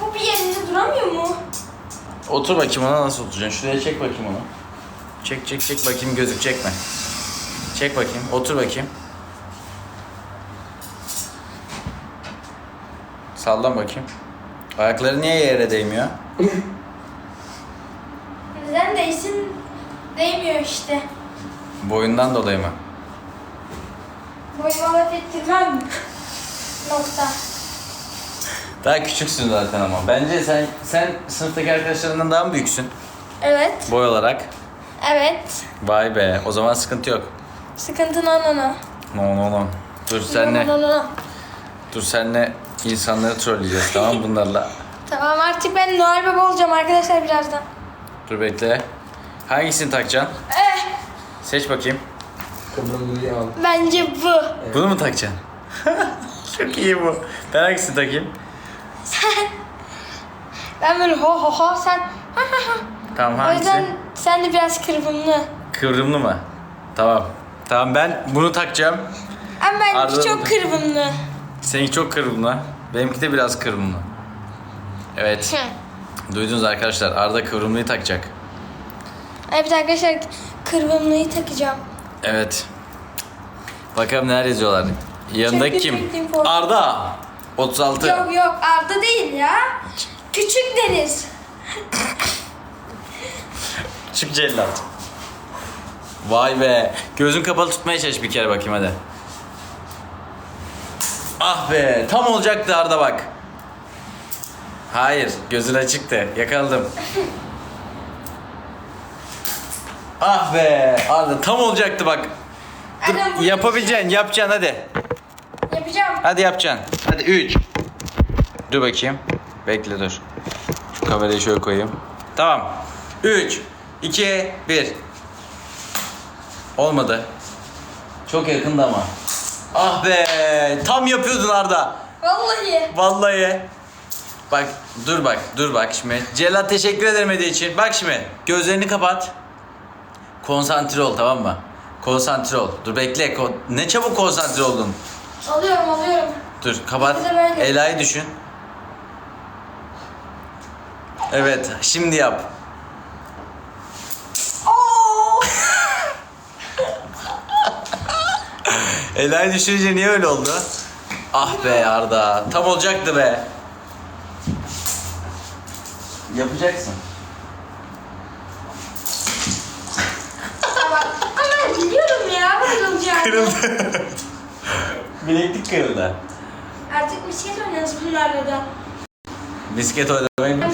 Bu bir yerinde duramıyor mu? Otur bakayım ona nasıl oturacaksın? Şuraya çek bakayım onu. Çek çek çek bakayım gözükecek mi? Çek bakayım. Otur bakayım. Sallan bakayım. Ayakları niye yere değmiyor? Neden değsin? Değmiyor işte. Boyundan dolayı mı? Boyuma laf ettirmem. Nokta. Daha küçüksün zaten ama. Bence sen sen sınıftaki arkadaşlarından daha mı büyüksün? Evet. Boy olarak. Evet. Vay be. O zaman sıkıntı yok. Sıkıntı no no no. No no no. Dur senle. No, no, no, no. Dur senle insanları trolleyeceğiz tamam mı bunlarla? Tamam artık ben Noel Baba olacağım arkadaşlar birazdan. Dur bekle. Hangisini takacaksın? Eh, Seç bakayım. Kıvrımlıyı al. bence bu. Bunu mu takacaksın? Çok iyi bu. Ben hangisini takayım? Ben böyle ho ho ho sen ha ha ha. Tamam O hangisi? yüzden sen de biraz kırvımlı. Kıvrımlı mı? Tamam. Tamam ben bunu takacağım. Ama benimki Arada çok kırvımlı. Seninki çok kıvrımlı. Benimki de biraz kıvrımlı. Evet. Hı. Duydunuz arkadaşlar. Arda kıvrımlıyı takacak. Evet arkadaşlar kırvımlıyı takacağım. Evet. Bakalım neler yazıyorlar. Yanındaki Çok kim? üzüldüm, korktum. Arda. 36. Yok yok Arda değil ya. Küçük Deniz. Çık cellat. Vay be. Gözün kapalı tutmaya çalış bir kere bakayım hadi. Ah be. Tam olacaktı Arda bak. Hayır. Gözün açıktı. Yakaladım. Ah be. Arda tam olacaktı bak. Dur, yapabileceksin. Yapacaksın hadi. Hadi yapacaksın. Hadi 3. Dur bakayım. Bekle dur. Şu kamerayı şöyle koyayım. Tamam. 3, 2, 1. Olmadı. Çok yakındı ama. Ah be. Tam yapıyordun Arda. Vallahi. Vallahi. Bak dur bak dur bak şimdi. Celal teşekkür ederim hediye için. Bak şimdi gözlerini kapat. Konsantre ol tamam mı? Konsantre ol. Dur bekle. Ne çabuk konsantre oldun. Alıyorum alıyorum. Dur kapat. Ela'yı düşün. Evet şimdi yap. Oo. Ela'yı düşününce niye öyle oldu? Ah be Arda. Tam olacaktı be. Yapacaksın. Ama biliyorum ya olacağını. Kırıldı. Bileklik kırıldı. Artık misket oynarız bunlarla da. Misket oynamayı?